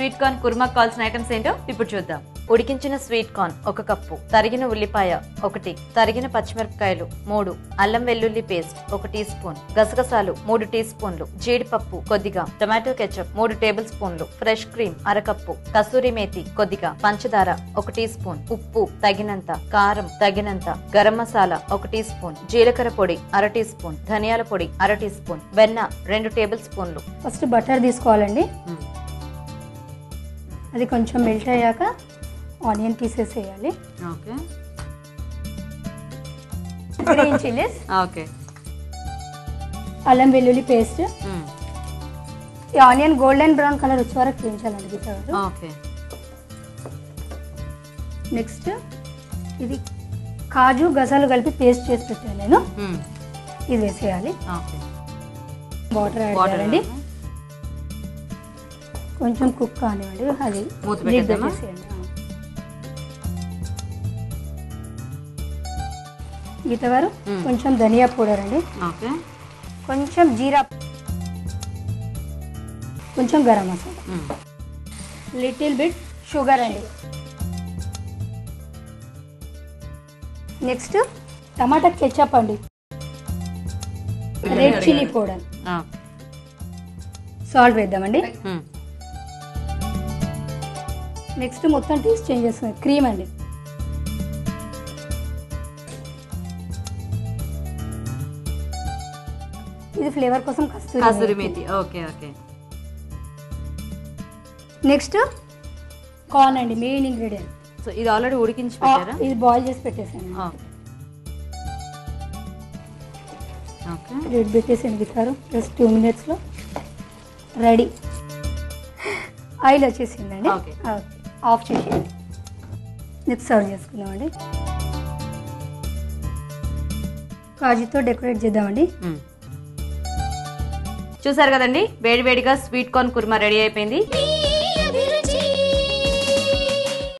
Sweet corn kurma కావాల్సిన items ఏంటో ఇప్పుడు చూద్దాం. ఉడికించిన స్వీట్ కార్న్ ఒక కప్పు తరిగిన ఉల్లిపాయ ఒకటి తరిగిన పచ్చిమిరపకాయలు మూడు అల్లం వెల్లుల్లి పేస్ట్ ఒక టీ స్పూన్ గసగసాలు మూడు టీ స్పూన్లు జీడిపప్పు కొద్దిగా టొమాటో కెచప్ మూడు టేబుల్ స్పూన్లు ఫ్రెష్ క్రీమ్ అరకప్పు కసూరి మేతి కొద్దిగా పంచదార ఒక టీ స్పూన్ ఉప్పు తగినంత కారం తగినంత గరం మసాలా ఒక టీ స్పూన్ జీలకర్ర పొడి అర టీ స్పూన్ ధనియాల పొడి అర టీ స్పూన్ వెన్న రెండు టేబుల్ స్పూన్లు ఫస్ట్ బటర్ తీసుకోవాలండి. అది కొంచెం మెల్ట్ అయ్యాక ఆనియన్ పీసెస్ వేయాలి. ఓకే. Green chillies okay. అల్లం వెల్లుల్లి పేస్ట్. ఈ ఆనియన్ గోల్డెన్ బ్రౌన్ కలర్ వచ్చే వరకు వేయించాలండి గారు ఓకే. నెక్స్ట్ ఇది కాజు గసాలు కలిపి పేస్ట్ చేసి పెట్టాను నేను. ఇది వేసేయాలి. వాటర్ యాడ్ చేయాలండి. కొంచెం కుక్ కానివ్వండి అది మూత పెట్టేద్దామా? గీత గారు. కొంచెం ధనియా పౌడర్ అండి. ఓకే. కొంచెం జీరా కొంచెం garam masala. Little bit sugar అండి. నెక్స్ట్ టమాటా కెచప్ అండి. Red chilli powder. సాల్ట్ వేద్దామండి. నెక్స్ట్ మొత్తం టేస్ట్ చేంజ్ చేస్తుంది. క్రీమ్ అండి. ఇది ఫ్లేవర్ కోసం kasturi methi. Okay okay. Next corn అండి మెయిన్ ఇంగ్రీడియంట్. సో ఇది ఆల్రెడీ ఉడికించి పెట్టారా? ఇది బాయిల్ చేసి పెట్టేసాను. Okay okay. రెడ్ పెట్టేసి ఎనిగిస్తారు జస్ట్ టూ మినిట్స్లో రెడీ. ఆయిల్ వచ్చేసిందండి. Okay. ఆఫ్ చేసేయండి నెక్స్ట్ సర్వ్ చేసుకుందామండి. కాజుతో డెకరేట్ చేద్దామండి. చూసారు కదండి? వేడివేడిగా స్వీట్ కార్న్ కుర్మా రెడీ అయిపోయింది.